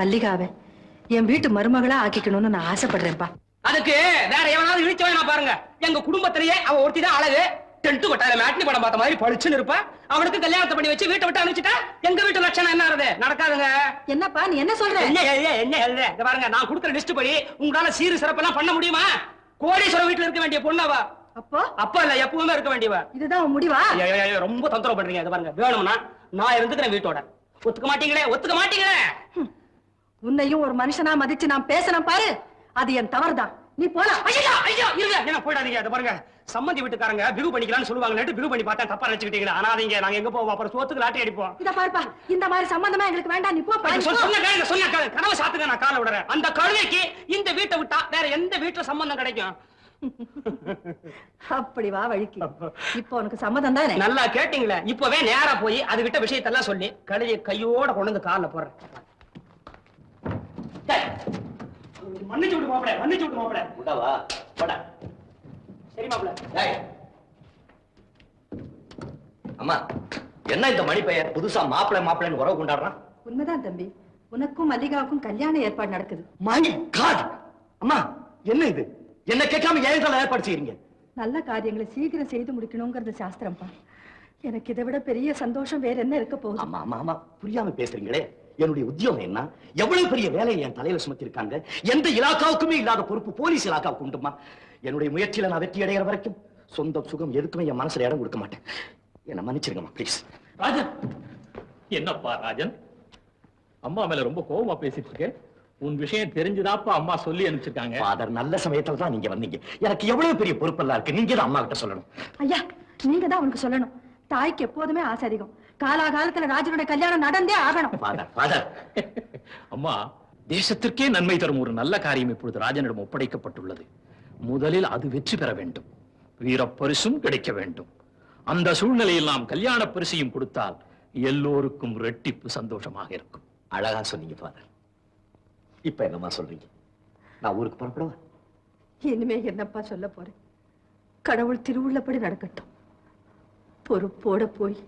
மல்லிகாவை என் வீட்டு மருமகளா ஆக்கிக்கணும்னு நான் ஆசைப்படுறேன்ப்பா அதுக்கு வேற எவனாவது இழிச்சவன் பாருங்க. எங்க குடும்பத்திலேயே அவ ஒருத்தி தான் அழகு. டென்ட் கொட்டாத மேட்னி படம் பார்த்த மாதிரி பளிச்சுன்னு இருப்பா. அவனுக்கு கல்யாணத்தை பண்ணி வச்சு வீட்டை விட்டு அனுப்பிச்சிட்டா எங்க வீட்டு லட்சணம் என்ன ஆறுது நடக்காதுங்க. என்னப்பா நீ என்ன சொல்ற? என்ன என்ன இத பாருங்க நான் கொடுக்குற லிஸ்ட் படி உங்களால சீரு சிறப்பெல்லாம் பண்ண முடியுமா? கோடீஸ்வரர் வீட்டுல இருக்க வேண்டிய பொண்ணாவா அப்போ? அப்பா இல்ல எப்பவுமே இருக்க வேண்டியவ. இதுதான் முடிவா? ரொம்ப தொந்தரவு பண்றீங்க. இத பாருங்க வேணும்னா நான் இருந்துக்கிறேன் வீட்டோட. ஒத்துக்க மாட்டீங்களே ஒத்துக்க மாட்டீங்களே. உன்னையும் ஒரு மனுஷனா மதிச்சு நான் பேசணும் பாரு. அது என் தவறுதான். நீ போலாம் ஐயா ஐயா இருங்க. என்ன போயிடாதீங்க. இத பாருங்க. சம்மந்தி வீட்டுக்காரங்க பிகு பண்ணிக்கலாம்னு சொல்லுவாங்க பிகு பண்ணி பார்த்தா தப்பா நினைச்சுக்கிட்டீங்களா. ஆனாதீங்க நாங்க எங்க போவோம்? அப்புறம் சோத்துக்கு லாட்டி அடிப்போம். இத பாருப்பா. இந்த மாதிரி சம்பந்தமா எங்களுக்கு வேண்டாம். நீ போ சொன்ன கேளுங்க, சொன்ன கேளுங்க. கனவு சாத்துங்க நான் காலை விடுறேன். அந்த கழுதைக்கு இந்த வீட்டை விட்டா வேற எந்த வீட்டுல சம்பந்தம் கிடைக்கும்? அப்படி வா வழிக்கு. இப்போ உனக்கு சம்மதம் தானே? நல்லா கேட்டீங்களே. இப்பவே நேரா போய் அதுகிட்ட விஷயத்தெல்லாம் சொல்லி கழுதையை கையோட கொண்டு வந்து கால்ல போடுறேன் டேய், மன்னிச்சு விட்டு மாப்பிள மன்னிச்சு விட்டு மாப்பிள. உண்டவா போடா. சரி மாப்பிள. டேய். அம்மா என்ன இந்த மணி பையன் புதுசா மாப்பிள்ளை மாப்பிள்ளைன்னு உறவு கொண்டாடுறான்? உண்மைதான் தம்பி. உனக்கும் மல்லிகாவுக்கும் கல்யாண ஏற்பாடு நடக்குது. மை காட் அம்மா என்ன இது? என்ன கேட்காம ஏன் இதெல்லாம் ஏற்பாடு செய்றீங்க? நல்ல காரியங்களை சீக்கிரம் செய்து முடிக்கணுங்கிறது சாஸ்திரம்ப்பா. எனக்கு இதை விட பெரிய சந்தோஷம் வேற என்ன இருக்க போகுது? ஆமா ஆமா ஆமா புரியாம பேசுறீங்களே. என்னுடைய உத்தியோகம் என்ன? எவ்வளவு பெரிய வேலையை என் தலையில சுமத்திருக்காங்க? எந்த இலாக்காவுக்குமே இல்லாத பொறுப்பு போலீஸ் இலாக்காவுக்கு உண்டுமா? என்னுடைய முயற்சியில நான் வெற்றி அடைகிற வரைக்கும் சொந்த சுகம் எதுக்குமே என் மனசுல இடம் கொடுக்க மாட்டேன். என்ன மன்னிச்சிருங்கம்மா ப்ளீஸ் ராஜன்! என்னப்பா ராஜன்? அம்மா மேல ரொம்ப கோவமா பேசிட்டு இருக்க உன் விஷயம் தெரிஞ்சுதாப்பா அம்மா சொல்லி அனுப்பிச்சிருக்காங்க. ஃபாதர் நல்ல சமயத்துல தான் நீங்க வந்தீங்க. எனக்கு எவ்வளவு பெரிய பொறுப்பெல்லாம் இருக்கு? நீங்க தான் அம்மா கிட்ட சொல்லணும். ஐயா நீங்க தான் அவனுக்கு சொல்லணும். தாய்க்கு எப்போதுமே ஆசை அதிகம். காலாகாலத்துல ராஜனுடைய கல்யாணம் நடந்தே ஆகணும். அம்மா தேசத்திற்கே நன்மை தரும் ஒரு நல்ல காரியம் இப்பொழுது ராஜனிடம் ஒப்படைக்கப்பட்டுள்ளது. முதலில் அது வெற்றி பெற வேண்டும். வீரப்பரிசும் கிடைக்க வேண்டும். அந்த சூழ்நிலையில் நாம் கல்யாண பரிசையும் கொடுத்தால் எல்லோருக்கும் ரெட்டிப்பு சந்தோஷமாக இருக்கும். அழகா சொன்னீங்க ஃபாதர் இப்ப என்னம்மா சொல்றீங்க? நான் ஊருக்கு புறப்படவா? இனிமே என்னப்பா சொல்ல போறேன்? கடவுள் திருவுள்ளப்படி நடக்கட்டும். பொறுப்போட போய்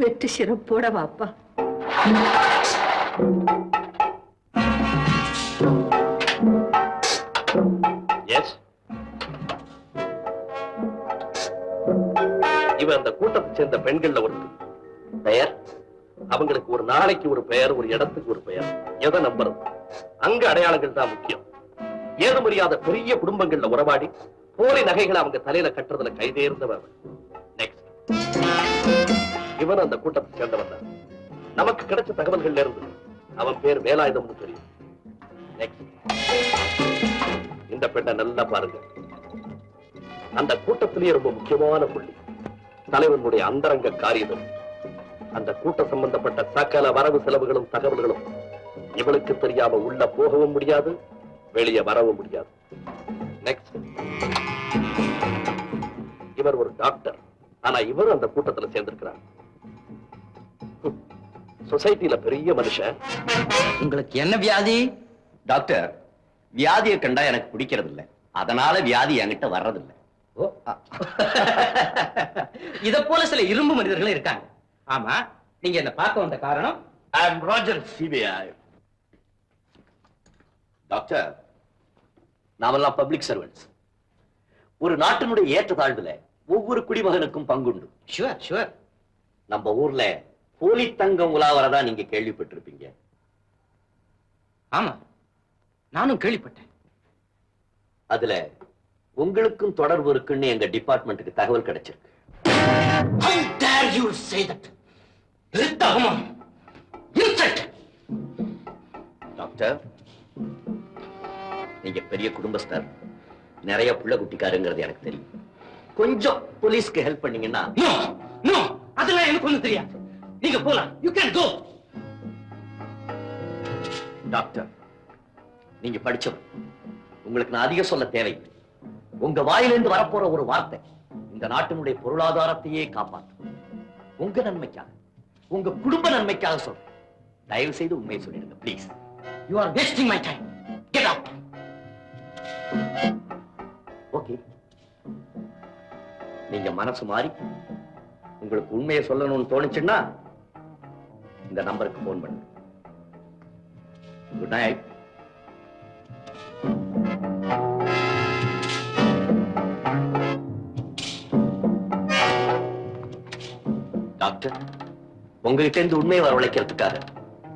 வெற்றி சிறப்போட வாப்பா. எஸ் அந்த கூட்டத்தை சேர்ந்த பெண்கள்ல ஒருத்தி பெயர்? அவங்களுக்கு ஒரு நாளைக்கு ஒரு பெயர் ஒரு இடத்துக்கு ஒரு பெயர். எதை நம்புறது? அங்க அடையாளங்கள் தான் முக்கியம். ஏது முடியாத பெரிய குடும்பங்கள்ல உறவாடி போலி நகைகளை அவங்க தலையில கட்டுறதுல கைதேர்ந்தவன் நெக்ஸ்ட் இவன் அந்த கூட்டத்தை சேர்ந்தவன் தான். நமக்கு கிடைச்ச தகவல்கள்ல இருந்து அவன் பேர் வேலாயுதம்னு தெரியும். இந்த பெண்ணை நல்லா பாருங்க. அந்த கூட்டத்திலேயே ரொம்ப முக்கியமான புள்ளி. தலைவனுடைய அந்தரங்க காரியம் அந்த கூட்ட சம்பந்தப்பட்ட சகல வரவு செலவுகளும் தகவல்களும் இவளுக்கு தெரியாம உள்ள போகவும் முடியாது வெளியே வரவும் முடியாது. நெக்ஸ்ட் இவர் ஒரு டாக்டர் ஆனா இவர் அந்த கூட்டத்துல சேர்ந்திருக்கிறார். சொசைட்டில பெரிய மனுஷன். உங்களுக்கு என்ன வியாதி? டாக்டர் வியாதியை கண்டா எனக்கு பிடிக்கிறது இல்ல அதனால வியாதி என்கிட்ட வர்றதில்ல. இத போல சில இரும்பு மனிதர்களும் இருக்காங்க. ஆமா நீங்க என்ன பார்க்க வந்த காரணம்? I am Rajar CBI doctor நாமெல்லாம் பப்ளிக் சர்வன்ட்ஸ் ஒரு நாட்டினுடைய ஏற்றத்தாழ்வுல ஒவ்வொரு குடிமகனுக்கும் பங்குண்டு. ஷுவர் ஷுவர் நம்ம ஊர்ல போலி தங்கம் உலாவரதா நீங்க கேள்விப்பட்டிருப்பீங்க. ஆமா நானும் கேள்விப்பட்டேன். அதுல உங்களுக்கும் தொடர்பு இருக்குன்னு எங்க டிபார்ட்மெண்ட்டுக்கு தகவல் கிடைச்சிருக்கு. How dare you say that? அவமானம் insult! டாக்டர் நீங்க பெரிய குடும்பஸ்தர். நிறைய புள்ள குட்டிக்காருங்கிறது எனக்கு தெரியும். கொஞ்சம் போலீஸ்க்கு ஹெல்ப் பண்ணீங்கன்னா நோ நோ அதெல்லாம் எனக்கு ஒண்ணும் தெரியாது. நீங்க போலாம். யூ கேன் கோ டாக்டர் நீங்க படிச்சவர் உங்களுக்கு நான் அதிக சொல்ல தேவை உங்க வாயிலிருந்து வரப்போற ஒரு வார்த்தை இந்த நாட்டினுடைய பொருளாதாரத்தையே காப்பாற்றும். உங்க நன்மைக்காக உங்க குடும்ப நன்மைக்காக சொல்றேன். தயவு செய்து உண்மையை சொல்லிடுங்க please you are wasting my time get out okay நீங்க மனசு மாறி உங்களுக்கு உண்மையை சொல்லணும்னு தோணுச்சுன்னா இந்த நம்பருக்கு போன் பண்ணு. குட் நைட் டாக்டர் உங்ககிட்ட இருந்து உண்மையை வரவழைக்கிறதுக்காக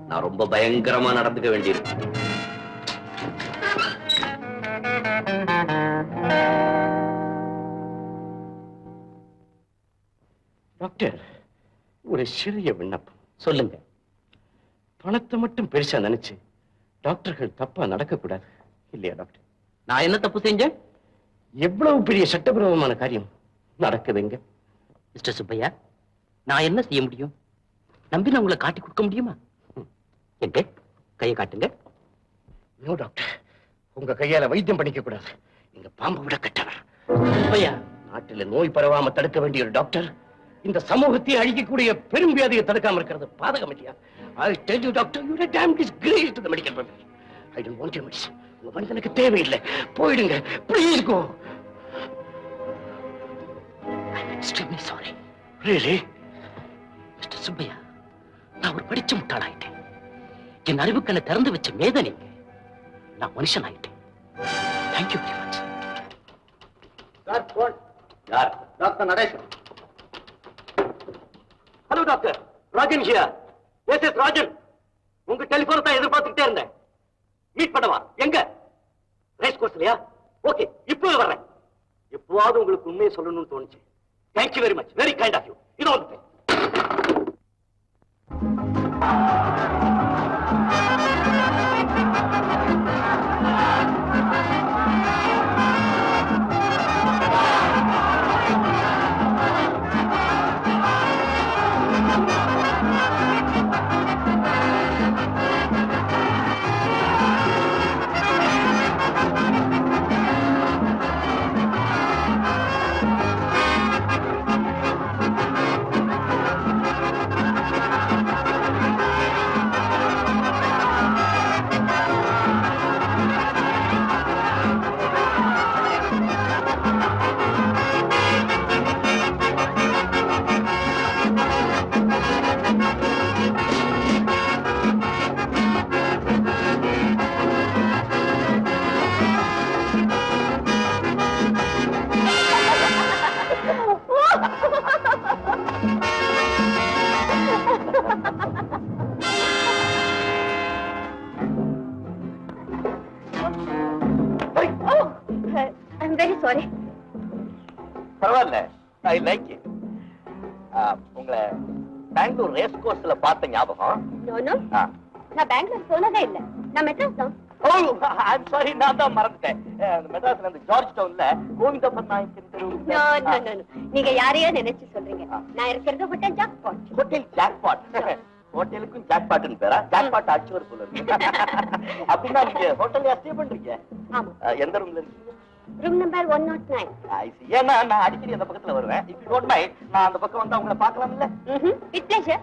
நான் ரொம்ப பயங்கரமா நடந்துக்க வேண்டியிருக்கு. டாக்டர் ஒரு சிறிய விண்ணப்பம். சொல்லுங்க. பணத்தை மட்டும் பெருசா நினைச்சு டாக்டர்கள் தப்பா நடக்கக்கூடாது. இல்லையா டாக்டர்? நான் என்ன தப்பு செஞ்சேன்? எவ்வளவு பெரிய சட்டபூர்வமான காரியம் நடக்குதுங்க. மிஸ்டர் சுப்பையா நான் என்ன செய்ய முடியும்? நம்பி நான் உங்களை காட்டி கொடுக்க முடியுமா? எங்க கையை காட்டுங்க. No doctor. உங்க கையால வைத்தியம் பண்ணிக்க கூடாது நீங்க பாம்பு விட கட்டவர். சுப்பையா. நாட்டில நோய் பரவாம தடுக்க வேண்டிய ஒரு டாக்டர் இந்த சமூகத்தை அழிக்கக்கூடிய பெரும் வியாதியை தடுக்காம இருக்கிறது. பாதகம் இல்லையா? I tell you doctor you damn disgrace to the medical profession I don't want you medicine உங்க மனிதனுக்கு தேவையில்லை. போயிடுங்க. Please go extremely sorry really mister Subbaiah நான் ஒரு படிச்ச முட்டாளாயிட்டேன். என் அறிவுக்கண்ணை திறந்து வச்ச மேதை நீங்க நான் மனுஷன் ஆயிட்டேன் thank you very much sir phone யார் doctor Natesan. Doctor Rajan here S S Rajan உங்க டெலிபோனை தான் எதிர்பார்த்துக்கிட்டே இருந்தேன். மீட் பண்ணவா? எங்க? ரேஸ் இல்லையா? ஓகே இப்போ வர்றேன். எப்பவாவது உங்களுக்கு உண்மையை சொல்லணும்னு தோணுச்சு. Thank you very much very kind of you very sorry பரவாயில்ல ஐ லைக் இட் உங்களை பெங்களூர் ரேஸ் கோர்ஸ்ல பார்த்த ஞாபகம். நான் பெங்களூர் போனதே இல்ல. நான் மெட்ராஸ் தான். ஓ ஐம் சாரி நான் தான் மறந்துட்டேன். மெட்ராஸ்ல அந்த ஜார்ஜ் டவுன்ல கோவிந்தப்பன் நாயக்கன் தெரு நீங்க யாரையோ நினைச்சு சொல்றீங்க. நான் இருக்கிறது ஹோட்டல் ஜாக்பாட் ஹோட்டல் ஜாக்பாட் ஹோட்டலுக்கும் ஜாக்பாட்னு பேரா? ஜாக்பாட் அடிச்சவர் போல இருக்கு அப்படின்னா நீங்க ஹோட்டல்ல ஸ்டே பண்றீங்க? எந்த ரூம்ல இருக்கீங்க? Room number one nought nine I see. ஏன்னா நான் அடிக்கடி அந்த பக்கத்துல வருவேன். இஃப் யூ டோன்ட் மைண்ட் நான் அந்த பக்கம் வந்து உங்களை பார்க்கலாம்ல? With pleasure